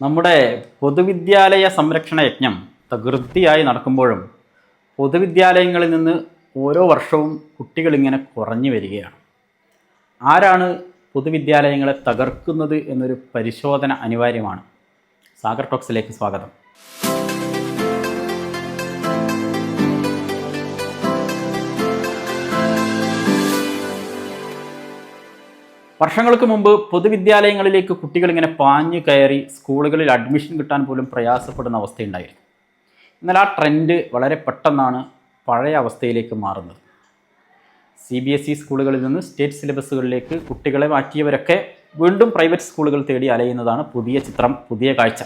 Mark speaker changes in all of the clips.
Speaker 1: നമ്മുടെ പൊതുവിദ്യാലയ സംരക്ഷണ യജ്ഞം തകൃതിയായി നടക്കുമ്പോഴും പൊതുവിദ്യാലയങ്ങളിൽ നിന്ന് ഓരോ വർഷവും കുട്ടികൾ ഇങ്ങനെ കുറഞ്ഞു വരികയാണ്. ആരാണ് പൊതുവിദ്യാലയങ്ങളെ തകർക്കുന്നത് എന്നൊരു പരിശോധന അനിവാര്യമാണ്. സാഗർ ടോക്സിലേക്ക് സ്വാഗതം. വർഷങ്ങൾക്ക് മുമ്പ് പൊതുവിദ്യാലയങ്ങളിലേക്ക് കുട്ടികൾ ഇങ്ങനെ പാഞ്ഞു കയറി സ്കൂളുകളിൽ അഡ്മിഷൻ കിട്ടാൻ പോലും പ്രയാസപ്പെടുന്ന അവസ്ഥയുണ്ടായിരുന്നു. എന്നാൽ ആ ട്രെൻഡ് വളരെ പെട്ടെന്നാണ് പഴയ അവസ്ഥയിലേക്ക് മാറുന്നത്. സി ബി എസ് ഇ സ്കൂളുകളിൽ നിന്ന് സ്റ്റേറ്റ് സിലബസുകളിലേക്ക് കുട്ടികളെ മാറ്റിയവരൊക്കെ വീണ്ടും പ്രൈവറ്റ് സ്കൂളുകൾ തേടി അലയുന്നതാണ് പുതിയ ചിത്രം പുതിയ കാഴ്ച.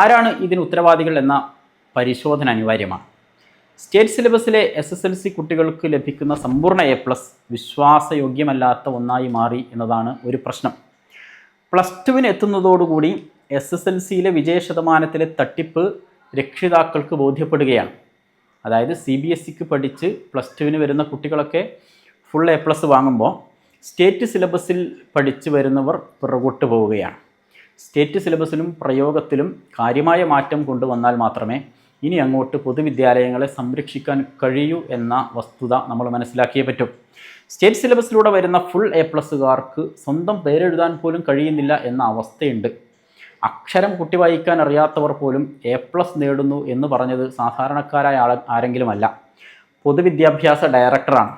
Speaker 1: ആരാണ് ഇതിന് ഉത്തരവാദികൾ എന്ന പരിശോധന അനിവാര്യമാണ്. സ്റ്റേറ്റ് സിലബസിലെ എസ് എസ് എൽ സി കുട്ടികൾക്ക് ലഭിക്കുന്ന സമ്പൂർണ എ പ്ലസ് വിശ്വാസയോഗ്യമല്ലാത്ത ഒന്നായി മാറി എന്നതാണ് ഒരു പ്രശ്നം. പ്ലസ് ടുവിന് എത്തുന്നതോടുകൂടി എസ് എസ് എൽ സിയിലെ വിജയ ശതമാനത്തിലെ തട്ടിപ്പ് രക്ഷിതാക്കൾക്ക് ബോധ്യപ്പെടുകയാണ്. അതായത് സി ബി എസ് സിക്ക് പഠിച്ച് പ്ലസ് ടുവിന് വരുന്ന കുട്ടികളൊക്കെ ഫുൾ എ പ്ലസ് വാങ്ങുമ്പോൾ സ്റ്റേറ്റ് സിലബസിൽ പഠിച്ചു വരുന്നവർ പിറകോട്ട് പോവുകയാണ്. സ്റ്റേറ്റ് സിലബസിലും പ്രയോഗത്തിലും കാര്യമായ മാറ്റം കൊണ്ടുവന്നാൽ മാത്രമേ ഇനി അങ്ങോട്ട് പൊതുവിദ്യാലയങ്ങളെ സംരക്ഷിക്കാൻ കഴിയൂ എന്ന വസ്തുത നമ്മൾ മനസ്സിലാക്കിയേ പറ്റും. സ്റ്റേറ്റ് സിലബസിലൂടെ വരുന്ന ഫുൾ എ പ്ലസ്സുകാർക്ക് സ്വന്തം പേരെഴുതാൻ പോലും കഴിയുന്നില്ല എന്ന അവസ്ഥയുണ്ട്. അക്ഷരം കുട്ടി വായിക്കാൻ അറിയാത്തവർ പോലും എ പ്ലസ് നേടുന്നു എന്ന് പറഞ്ഞത് സാധാരണക്കാരായ ആൾ ആരെങ്കിലുമല്ല. പൊതുവിദ്യാഭ്യാസ ഡയറക്ടറാണ്.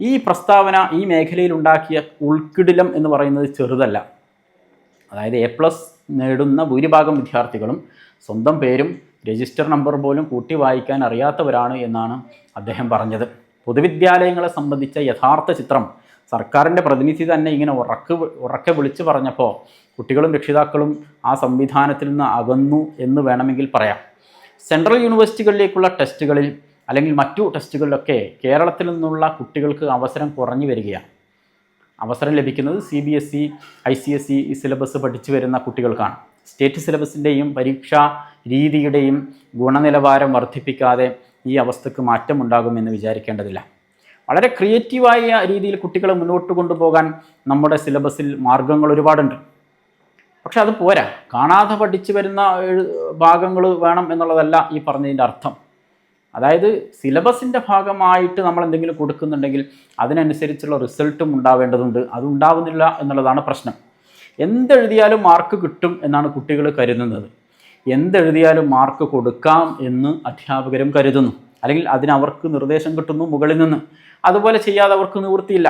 Speaker 1: ഈ പ്രസ്താവന ഈ മേഖലയിൽ ഉണ്ടാക്കിയ ഉൾക്കിടിലം എന്ന് പറയുന്നത് ചെറുതല്ല. അതായത് എ പ്ലസ് നേടുന്ന ഭൂരിഭാഗം വിദ്യാർത്ഥികളും സ്വന്തം പേരും രജിസ്റ്റർ നമ്പർ പോലും കൂട്ടി വായിക്കാൻ അറിയാത്തവരാണ് എന്നാണ് അദ്ദേഹം പറഞ്ഞത്. പൊതുവിദ്യാലയങ്ങളെ സംബന്ധിച്ച യഥാർത്ഥ ചിത്രം സർക്കാരിന്റെ പ്രതിനിധി തന്നെ ഇങ്ങനെ ഉറക്ക് ഉറക്കെ വിളിച്ചു പറഞ്ഞപ്പോൾ കുട്ടികളും രക്ഷിതാക്കളും ആ സംവിധാനത്തിൽ നിന്ന് അകന്നു എന്ന് വേണമെങ്കിൽ പറയാം. സെൻട്രൽ യൂണിവേഴ്സിറ്റികളിലേക്കുള്ള ടെസ്റ്റുകളിൽ അല്ലെങ്കിൽ മറ്റു ടെസ്റ്റുകളിലൊക്കെ കേരളത്തിൽ നിന്നുള്ള കുട്ടികൾക്ക് അവസരം കുറഞ്ഞു വരികയാണ്. അവസരം ലഭിക്കുന്നത് C B S E I C S E syllabus പഠിച്ചു വരുന്ന കുട്ടികൾക്കാണ്. സ്റ്റേറ്റ് സിലബസിന്റെയും പരീക്ഷാ രീതിയുടെയും ഗുണനിലവാരം വർദ്ധിപ്പിക്കാതെ ഈ അവസ്ഥക്ക് മാറ്റമുണ്ടാകുമെന്ന് വിചാരിക്കേണ്ടതില്ല. വളരെ ക്രിയേറ്റീവായ രീതിയിൽ കുട്ടികളെ മുന്നോട്ട് കൊണ്ടുപോകാൻ നമ്മുടെ സിലബസിൽ മാർഗങ്ങൾ ഒരുപാടുണ്ട്. പക്ഷെ അത് പോരാ. കാണാതെ പഠിച്ചു വരുന്ന ഭാഗങ്ങൾ വേണം എന്നുള്ളതല്ല ഈ പറഞ്ഞതിന്റെ അർത്ഥം. അതായത് സിലബസിന്റെ ഭാഗമായിട്ട് നമ്മൾ എന്തെങ്കിലും കൊടുക്കുന്നുണ്ടെങ്കിൽ അതിനനുസരിച്ചുള്ള റിസൾട്ടും ഉണ്ടാവേണ്ടതുണ്ട്. അതുണ്ടാവുന്നില്ല എന്നുള്ളതാണ് പ്രശ്നം. എന്തെഴുതിയാലും മാർക്ക് കിട്ടും എന്നാണ് കുട്ടികൾ കരുതുന്നത്. എന്തെഴുതിയാലും മാർക്ക് കൊടുക്കാം എന്ന് അധ്യാപകരും കരുതുന്നു. അല്ലെങ്കിൽ അതിനവർക്ക് നിർദ്ദേശം കിട്ടുന്നു മുകളിൽ നിന്ന്. അതുപോലെ ചെയ്യാതെ അവർക്ക് നിവൃത്തിയില്ല.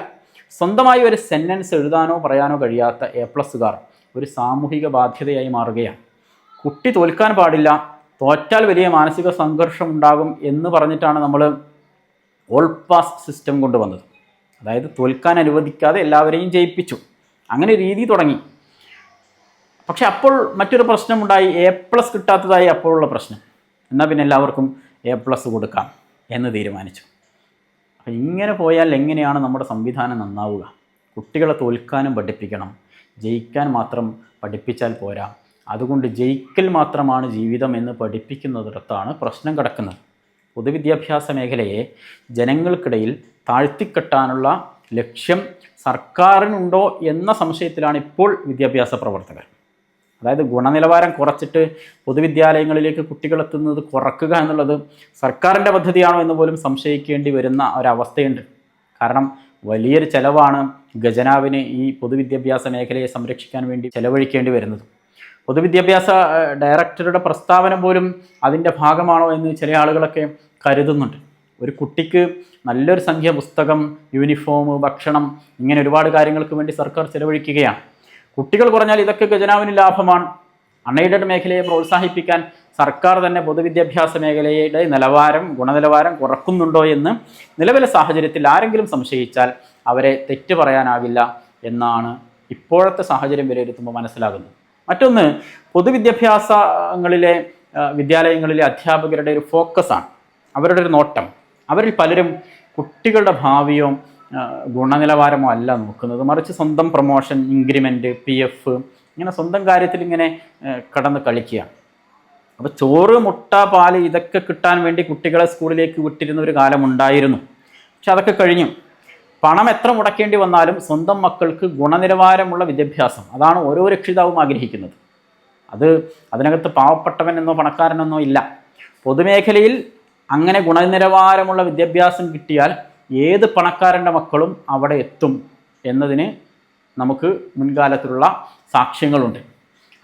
Speaker 1: സ്വന്തമായി ഒരു സെന്റൻസ് എഴുതാനോ പറയാനോ കഴിയാത്ത എ പ്ലസ്സുകാർ ഒരു സാമൂഹിക ബാധ്യതയായി മാറുകയാണ്. കുട്ടി തോൽക്കാൻ പാടില്ല. തോറ്റാൽ വലിയ മാനസിക സംഘർഷം ഉണ്ടാകും എന്ന് പറഞ്ഞിട്ടാണ് നമ്മൾ ഓൾ പാസ് സിസ്റ്റം കൊണ്ടുവന്നത്. അതായത് തോൽക്കാൻ അനുവദിക്കാതെ എല്ലാവരെയും ജയിപ്പിച്ചു. അങ്ങനെ രീതി തുടങ്ങി. പക്ഷെ അപ്പോൾ മറ്റൊരു പ്രശ്നമുണ്ടായി. എ പ്ലസ് കിട്ടാത്തതായി അപ്പോഴുള്ള പ്രശ്നം. എന്നാൽ പിന്നെ എല്ലാവർക്കും എ പ്ലസ് കൊടുക്കാം എന്ന് തീരുമാനിച്ചു. അപ്പം ഇങ്ങനെ പോയാൽ എങ്ങനെയാണ് നമ്മുടെ സംവിധാനം നന്നാവുക? കുട്ടികളെ തോൽക്കാനും പഠിപ്പിക്കണം. ജയിക്കാൻ മാത്രം പഠിപ്പിച്ചാൽ പോരാ. അതുകൊണ്ട് ജയിക്കൽ മാത്രമാണ് ജീവിതം എന്ന് പഠിപ്പിക്കുന്നിടത്താണ് പ്രശ്നം കിടക്കുന്നത്. പൊതുവിദ്യാഭ്യാസ മേഖലയെ ജനങ്ങൾക്കിടയിൽ താഴ്ത്തിക്കെട്ടാനുള്ള ലക്ഷ്യം സർക്കാരിനുണ്ടോ എന്ന സംശയത്തിലാണ് ഇപ്പോൾ വിദ്യാഭ്യാസ പ്രവർത്തകർ. അതായത് ഗുണനിലവാരം കുറച്ചിട്ട് പൊതുവിദ്യാലയങ്ങളിലേക്ക് കുട്ടികളെത്തുന്നത് കുറക്കുക എന്നുള്ളത് സർക്കാരിന്റെ പദ്ധതിയാണോ എന്ന് പോലും സംശയിക്കേണ്ടി വരുന്ന ഒരവസ്ഥയുണ്ട്. കാരണം വലിയൊരു ചെലവാണ് ഖജനാവിന് ഈ പൊതുവിദ്യാഭ്യാസ മേഖലയെ സംരക്ഷിക്കാൻ വേണ്ടി ചെലവഴിക്കേണ്ടി വരുന്നത്. പൊതുവിദ്യാഭ്യാസ ഡയറക്ടറുടെ പ്രസ്താവന പോലും അതിന്റെ ഭാഗമാണോ എന്ന് ചില ആളുകളൊക്കെ കരുതുന്നുണ്ട്. ഒരു കുട്ടിക്ക് നല്ലൊരു സംഖ്യ പുസ്തകം യൂണിഫോം ഭക്ഷണം ഇങ്ങനെ ഒരുപാട് കാര്യങ്ങൾക്ക് വേണ്ടി സർക്കാർ ചെലവഴിക്കുകയാണ്. കുട്ടികൾ കുറഞ്ഞാൽ ഇതൊക്കെ ഖജനാവിന് ലാഭമാണ്. അൺഎയ്ഡഡ് മേഖലയെ പ്രോത്സാഹിപ്പിക്കാൻ സർക്കാർ തന്നെ പൊതുവിദ്യാഭ്യാസ മേഖലയുടെ നിലവാരം ഗുണനിലവാരം കുറക്കുന്നുണ്ടോ എന്ന് നിലവിലെ സാഹചര്യത്തിൽ ആരെങ്കിലും സംശയിച്ചാൽ അവരെ തെറ്റ് പറയാനാവില്ല എന്നാണ് ഇപ്പോഴത്തെ സാഹചര്യം വിലയിരുത്തുമ്പോൾ മനസ്സിലാകുന്നത്. മറ്റൊന്ന് പൊതുവിദ്യാഭ്യാസങ്ങളിലെ വിദ്യാലയങ്ങളിലെ അധ്യാപകരുടെ ഒരു ഫോക്കസാണ്. അവരുടെ ഒരു നോട്ടം. അവരിൽ പലരും കുട്ടികളുടെ ഭാവിയോ ഗുണനിലവാരമോ അല്ല നോക്കുന്നത്. മറിച്ച് സ്വന്തം പ്രൊമോഷൻ ഇൻക്രിമെന്റ് പി എഫ് ഇങ്ങനെ സ്വന്തം കാര്യത്തിൽ ഇങ്ങനെ കടന്ന് കളിക്കുക. അപ്പോൾ ചോറ് മുട്ട പാൽ ഇതൊക്കെ കിട്ടാൻ വേണ്ടി കുട്ടികളെ സ്കൂളിലേക്ക് വിട്ടിരുന്ന ഒരു കാലമുണ്ടായിരുന്നു പക്ഷെ അതൊക്കെ കഴിഞ്ഞു. പണം എത്ര മുടക്കേണ്ടി വന്നാലും സ്വന്തം മക്കൾക്ക് ഗുണനിലവാരമുള്ള വിദ്യാഭ്യാസം. അതാണ് ഓരോ രക്ഷിതാവും ആഗ്രഹിക്കുന്നത്. അത് അതിനകത്ത് പാവപ്പെട്ടവനെന്നോ പണക്കാരനെന്നോ ഇല്ല. പൊതുമേഖലയിൽ അങ്ങനെ ഗുണനിലവാരമുള്ള വിദ്യാഭ്യാസം കിട്ടിയാൽ ഏത് പണക്കാരന്റെ മക്കളും അവിടെ എത്തും എന്നതിന് നമുക്ക് മുൻകാലത്തിലുള്ള സാക്ഷ്യങ്ങളുണ്ട്.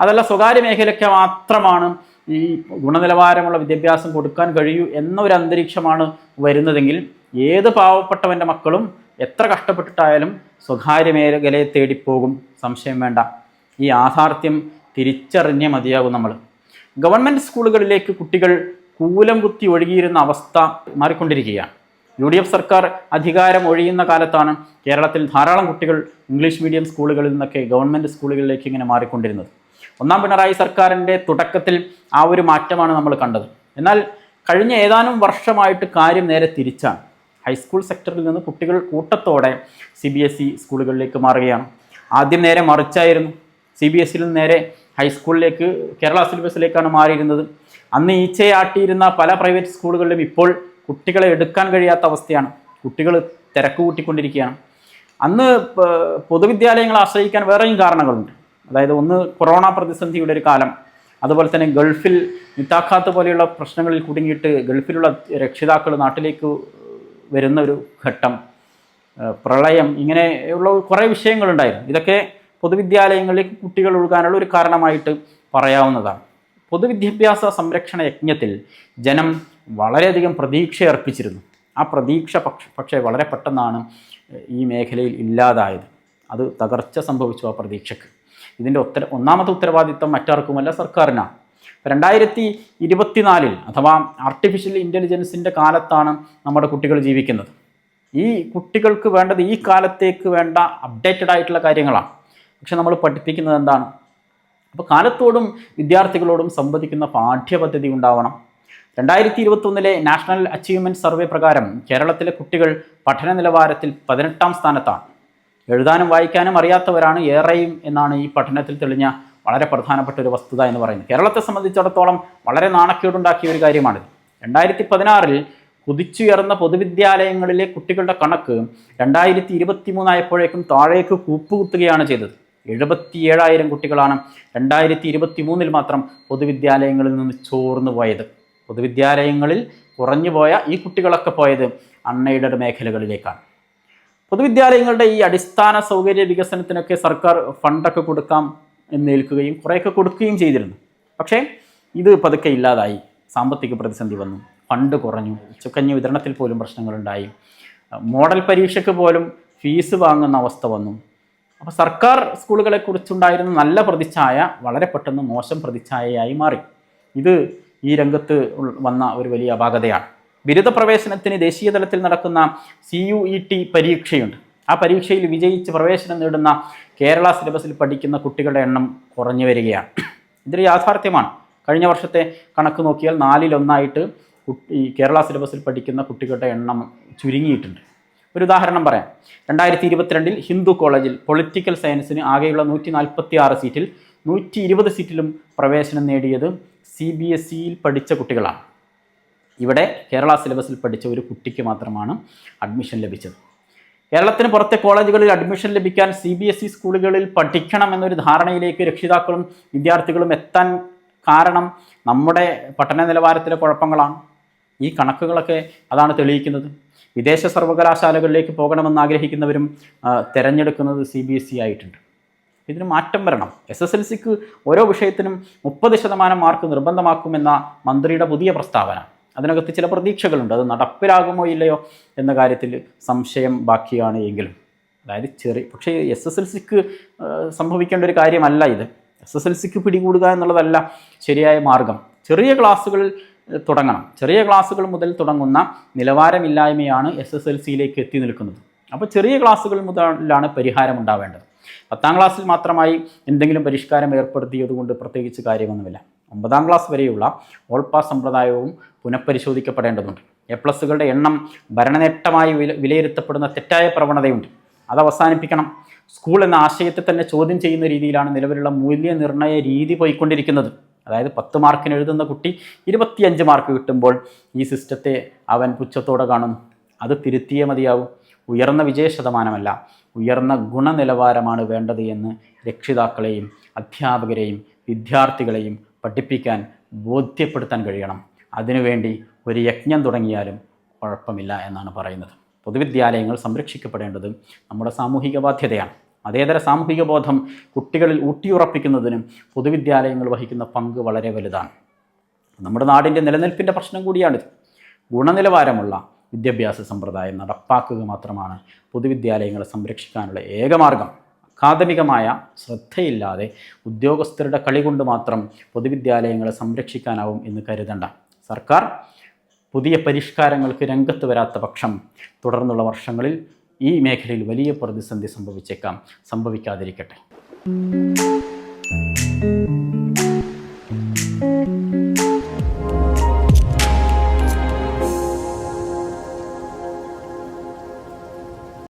Speaker 1: അതല്ല സ്വകാര്യ മേഖലയ്ക്ക് മാത്രമാണ് ഈ ഗുണനിലവാരമുള്ള വിദ്യാഭ്യാസം കൊടുക്കാൻ കഴിയൂ എന്നൊരു അന്തരീക്ഷമാണ് വരുന്നതെങ്കിൽ ഏത് പാവപ്പെട്ടവന്റെ മക്കളും എത്ര കഷ്ടപ്പെട്ടിട്ടായാലും സ്വകാര്യ മേഖലയെ തേടിപ്പോകും. സംശയം വേണ്ട. ഈ യാഥാർത്ഥ്യം തിരിച്ചറിഞ്ഞ മതിയാകും നമ്മൾ. ഗവൺമെന്റ് സ്കൂളുകളിലേക്ക് കുട്ടികൾ കൂലം കുത്തി ഒഴുകിയിരുന്ന അവസ്ഥ മാറിക്കൊണ്ടിരിക്കുകയാണ്. യു ഡി എഫ് സർക്കാർ അധികാരം ഒഴിയുന്ന കാലത്താണ് കേരളത്തിൽ ധാരാളം കുട്ടികൾ ഇംഗ്ലീഷ് മീഡിയം സ്കൂളുകളിൽ നിന്നൊക്കെ ഗവൺമെന്റ് സ്കൂളുകളിലേക്ക് ഇങ്ങനെ മാറിക്കൊണ്ടിരുന്നത്. ഒന്നാം പിണറായി സർക്കാരിന്റെ തുടക്കത്തിൽ ആ ഒരു മാറ്റമാണ് നമ്മൾ കണ്ടത്. എന്നാൽ കഴിഞ്ഞ ഏതാനും വർഷമായിട്ട് കാര്യം നേരെ തിരിച്ചാണ്. ഹൈസ്കൂൾ സെക്ടറിൽ നിന്ന് കുട്ടികൾ കൂട്ടത്തോടെ സി ബി എസ് ഇ സ്കൂളുകളിലേക്ക് മാറുകയാണ്. ആദ്യം നേരെ മറിച്ചായിരുന്നു. സി ബി എസ് ഇയിൽ നിന്ന് നേരെ ഹൈസ്കൂളിലേക്ക് കേരള സിലബസിലേക്കാണ് മാറിയിരുന്നത്. അന്ന് ഈച്ചയാട്ടിയിരുന്ന പല പ്രൈവറ്റ് സ്കൂളുകളിലും ഇപ്പോൾ കുട്ടികളെ എടുക്കാൻ കഴിയാത്ത അവസ്ഥയാണ്. കുട്ടികൾ തിരക്ക് കൂട്ടിക്കൊണ്ടിരിക്കുകയാണ്. അന്ന് പൊതുവിദ്യാലയങ്ങളെ ആശ്രയിക്കാൻ വേറെയും കാരണങ്ങളുണ്ട്. അതായത് ഒന്ന് കൊറോണ പ്രതിസന്ധിയുടെ ഒരു കാലം. അതുപോലെ തന്നെ ഗൾഫിൽ നിത്താഖാത്ത് പോലെയുള്ള പ്രശ്നങ്ങളിൽ കുടുങ്ങിയിട്ട് ഗൾഫിലുള്ള രക്ഷിതാക്കൾ നാട്ടിലേക്ക് വരുന്ന ഒരു ഘട്ടം. പ്രളയം ഇങ്ങനെയുള്ള കുറേ വിഷയങ്ങളുണ്ടായിരുന്നു. ഇതൊക്കെ പൊതുവിദ്യാലയങ്ങളിലേക്ക് കുട്ടികൾ ഒഴുകാനുള്ള ഒരു കാരണമായിട്ട് പറയാവുന്നതാണ്. പൊതുവിദ്യാഭ്യാസ സംരക്ഷണ യജ്ഞത്തിൽ ജനം വളരെയധികം പ്രതീക്ഷ അർപ്പിച്ചിരുന്നു ആ പ്രതീക്ഷ പക്ഷ പക്ഷേ വളരെ പെട്ടെന്നാണ് ഈ മേഖലയിൽ ഇല്ലാതായത്. അത് തകർച്ച സംഭവിച്ചു ആ പ്രതീക്ഷയ്ക്ക് ഇതിന്റെ ഉത്തര ഒന്നാമത്തെ ഉത്തരവാദിത്തം മറ്റാർക്കുമല്ല സർക്കാരിനാണ്. രണ്ടായിരത്തി ഇരുപത്തിനാലിൽ അഥവാ ആർട്ടിഫിഷ്യൽ ഇന്റലിജൻസിന്റെ കാലത്താണ് നമ്മുടെ കുട്ടികൾ ജീവിക്കുന്നത്. ഈ കുട്ടികൾക്ക് വേണ്ടത് ഈ കാലത്തേക്ക് വേണ്ട അപ്ഡേറ്റഡ് ആയിട്ടുള്ള കാര്യങ്ങളാണ്. പക്ഷെ നമ്മൾ പഠിപ്പിക്കുന്നത് എന്താണ്? അപ്പോൾ കാലത്തോടും വിദ്യാർത്ഥികളോടും സംവദിക്കുന്ന പാഠ്യപദ്ധതി ഉണ്ടാവണം. രണ്ടായിരത്തി ഇരുപത്തൊന്നിലെ നാഷണൽ അച്ചീവ്മെന്റ് സർവേ പ്രകാരം കേരളത്തിലെ കുട്ടികൾ പഠന നിലവാരത്തിൽ പതിനെട്ടാം സ്ഥാനത്താണ്. എഴുതാനും വായിക്കാനും അറിയാത്തവരാണ് ഏറെയും എന്നാണ് ഈ പഠനത്തിൽ തെളിഞ്ഞ വളരെ പ്രധാനപ്പെട്ട ഒരു വസ്തുത എന്ന് പറയുന്നത്. കേരളത്തെ സംബന്ധിച്ചിടത്തോളം വളരെ നാണക്കേടുണ്ടാക്കിയ ഒരു കാര്യമാണിത്. രണ്ടായിരത്തി പതിനാറിൽ കുതിച്ചുയർന്ന പൊതുവിദ്യാലയങ്ങളിലെ കുട്ടികളുടെ കണക്ക് രണ്ടായിരത്തി ഇരുപത്തി മൂന്നായപ്പോഴേക്കും താഴേക്ക് കൂപ്പുകുത്തുകയാണ് ചെയ്തത്. എഴുപത്തിയേഴായിരം കുട്ടികളാണ് രണ്ടായിരത്തി ഇരുപത്തി മൂന്നിൽ മാത്രം പൊതുവിദ്യാലയങ്ങളിൽ നിന്ന് ചോർന്നു പോയത്. പൊതുവിദ്യാലയങ്ങളിൽ കുറഞ്ഞു പോയ ഈ കുട്ടികളൊക്കെ പോയത് അൺഎയ്ഡഡ് മേഖലകളിലേക്കാണ്. പൊതുവിദ്യാലയങ്ങളുടെ ഈ അടിസ്ഥാന സൗകര്യ വികസനത്തിനൊക്കെ സർക്കാർ ഫണ്ടൊക്കെ കൊടുക്കാം എന്ന് ഏൽക്കുകയും കുറേയൊക്കെ കൊടുക്കുകയും ചെയ്തിരുന്നു. പക്ഷേ ഇത് പതുക്കെ ഇല്ലാതായി. സാമ്പത്തിക പ്രതിസന്ധി വന്നു. ഫണ്ട് കുറഞ്ഞു. ഉച്ചക്കഞ്ഞ് വിതരണത്തിൽ പോലും പ്രശ്നങ്ങളുണ്ടായി. മോഡൽ പരീക്ഷയ്ക്ക് പോലും ഫീസ് വാങ്ങുന്ന അവസ്ഥ വന്നു. അപ്പോൾ സർക്കാർ സ്കൂളുകളെ കുറിച്ചുണ്ടായിരുന്ന നല്ല പ്രതിച്ഛായ വളരെ പെട്ടെന്ന് മോശം പ്രതിച്ഛായയായി മാറി. ഇത് ഈ രംഗത്ത് വന്ന ഒരു വലിയ അപാകതയാണ്. ബിരുദ പ്രവേശനത്തിന് ദേശീയ തലത്തിൽ നടക്കുന്ന സി യു ഇ ടി പരീക്ഷയുണ്ട്. ആ പരീക്ഷയിൽ വിജയിച്ച് പ്രവേശനം നേടുന്ന കേരള സിലബസിൽ പഠിക്കുന്ന കുട്ടികളുടെ എണ്ണം കുറഞ്ഞു വരികയാണ്. ഇതൊരു യാഥാർത്ഥ്യമാണ്. കഴിഞ്ഞ വർഷത്തെ കണക്ക് നോക്കിയാൽ നാലിലൊന്നായിട്ട് കുട്ടി കേരള സിലബസിൽ പഠിക്കുന്ന കുട്ടികളുടെ എണ്ണം ചുരുങ്ങിയിട്ടുണ്ട്. ഒരു ഉദാഹരണം പറയാം. രണ്ടായിരത്തി ഇരുപത്തിരണ്ടിൽ ഹിന്ദു കോളേജിൽ പൊളിറ്റിക്കൽ സയൻസിന് ആകെയുള്ള നൂറ്റി നാൽപ്പത്തി ആറ് സീറ്റിൽ നൂറ്റി ഇരുപത് സീറ്റിലും പ്രവേശനം നേടിയത് സി ബി എസ് സിയിൽ പഠിച്ച കുട്ടികളാണ്. ഇവിടെ കേരള സിലബസിൽ പഠിച്ച ഒരു കുട്ടിക്ക് മാത്രമാണ് അഡ്മിഷൻ ലഭിച്ചത്. കേരളത്തിന് പുറത്തെ കോളേജുകളിൽ അഡ്മിഷൻ ലഭിക്കാൻ സി ബി എസ് ഇ സ്കൂളുകളിൽ പഠിക്കണം എന്നൊരു ധാരണയിലേക്ക് രക്ഷിതാക്കളും വിദ്യാർത്ഥികളും എത്താൻ കാരണം നമ്മുടെ പഠന നിലവാരത്തിലെ കുഴപ്പങ്ങളാണ്. ഈ കണക്കുകളൊക്കെ അതാണ് തെളിയിക്കുന്നത്. വിദേശ സർവകലാശാലകളിലേക്ക് പോകണമെന്ന് ആഗ്രഹിക്കുന്നവരും തിരഞ്ഞെടുക്കുന്നത് സി ബി എസ് ഇ ആയിട്ടുണ്ട്. ഇതിന് മാറ്റം വരണം. എസ് എസ് എൽ സിക്ക് ഓരോ വിഷയത്തിനും മുപ്പത് ശതമാനം മാർക്ക് നിർബന്ധമാക്കുമെന്ന മന്ത്രിയുടെ പുതിയ പ്രസ്താവന. അതിനകത്ത് ചില പ്രതീക്ഷകളുണ്ട്. അത് നടപ്പിലാകുമോ ഇല്ലയോ എന്ന കാര്യത്തിൽ സംശയം ബാക്കിയാണ് എങ്കിലും. അതായത് ചെറിയ പക്ഷേ എസ് എസ് എൽ സിക്ക് സംഭവിക്കേണ്ട ഒരു കാര്യമല്ല ഇത്. എസ് എസ് എൽ സിക്ക് പിടികൂടുക എന്നുള്ളതല്ല ശരിയായ മാർഗം. ചെറിയ ക്ലാസ്സുകളിൽ തുടങ്ങണം. ചെറിയ ക്ലാസ്സുകൾ മുതൽ തുടങ്ങുന്ന നിലവാരമില്ലായ്മയാണ് എസ് എസ് എൽ സിയിലേക്ക് എത്തി നിൽക്കുന്നത്. അപ്പോൾ ചെറിയ ക്ലാസ്സുകൾ മുതലാണ് പരിഹാരം ഉണ്ടാവേണ്ടത്. പത്താം ക്ലാസ്സിൽ മാത്രമായി എന്തെങ്കിലും പരിഷ്കാരം ഏർപ്പെടുത്തിയതുകൊണ്ട് പ്രത്യേകിച്ച് കാര്യമൊന്നുമില്ല. ഒമ്പതാം ക്ലാസ് വരെയുള്ള ഓൾ പാസ് സമ്പ്രദായവും പുനഃപരിശോധിക്കപ്പെടേണ്ടതുണ്ട്. എ പ്ലസ്സുകളുടെ എണ്ണം ഭരണനേട്ടമായി വില വിലയിരുത്തപ്പെടുന്ന തെറ്റായ പ്രവണതയുണ്ട്. അത് അവസാനിപ്പിക്കണം. സ്കൂൾ എന്ന ആശയത്തെ തന്നെ ചോദ്യം ചെയ്യുന്ന രീതിയിലാണ് നിലവിലുള്ള മൂല്യനിർണയ രീതി പോയിക്കൊണ്ടിരിക്കുന്നത്. അതായത് പത്ത് മാർക്കിന് എഴുതുന്ന കുട്ടി ഇരുപത്തിയഞ്ച് മാർക്ക് കിട്ടുമ്പോൾ ഈ സിസ്റ്റത്തെ അവൻ പുച്ഛത്തോടെ കാണും. അത് തിരുത്തിയേ മതിയാവും. ഉയർന്ന വിജയ ശതമാനമല്ല ഉയർന്ന ഗുണനിലവാരമാണ് വേണ്ടത് എന്ന് രക്ഷിതാക്കളെയും അധ്യാപകരെയും വിദ്യാർത്ഥികളെയും പഠിപ്പിക്കാൻ ബോധ്യപ്പെടുത്താൻ കഴിയണം. അതിനുവേണ്ടി ഒരു യജ്ഞം തുടങ്ങിയാലും കുഴപ്പമില്ല എന്നാണ് പറയുന്നത്. പൊതുവിദ്യാലയങ്ങൾ സംരക്ഷിക്കപ്പെടേണ്ടത് നമ്മുടെ സാമൂഹിക ബാധ്യതയാണ്. അതേതര സാമൂഹിക ബോധം കുട്ടികളിൽ ഊട്ടിയുറപ്പിക്കുന്നതിനും പൊതുവിദ്യാലയങ്ങൾ വഹിക്കുന്ന പങ്ക് വളരെ വലുതാണ്. നമ്മുടെ നാടിന്റെ നിലനിൽപ്പിന്റെ പ്രശ്നം കൂടിയാണിത് ഗുണനിലവാരമുള്ള വിദ്യാഭ്യാസ സമ്പ്രദായം നടപ്പാക്കുക മാത്രമാണ് പൊതുവിദ്യാലയങ്ങളെ സംരക്ഷിക്കാനുള്ള ഏകമാർഗം അക്കാദമികമായ ശ്രദ്ധയില്ലാതെ ഉദ്യോഗസ്ഥരുടെ കളി കൊണ്ട് മാത്രം പൊതുവിദ്യാലയങ്ങളെ സംരക്ഷിക്കാനാവും എന്ന് കരുതണ്ട. സർക്കാർ പുതിയ പരിഷ്കാരങ്ങൾക്ക് രംഗത്ത് വരാത്ത പക്ഷം തുടർന്നുള്ള വർഷങ്ങളിൽ ഈ മേഖലയിൽ വലിയ പ്രതിസന്ധി സംഭവിച്ചേക്കാം. സംഭവിക്കാതിരിക്കട്ടെ.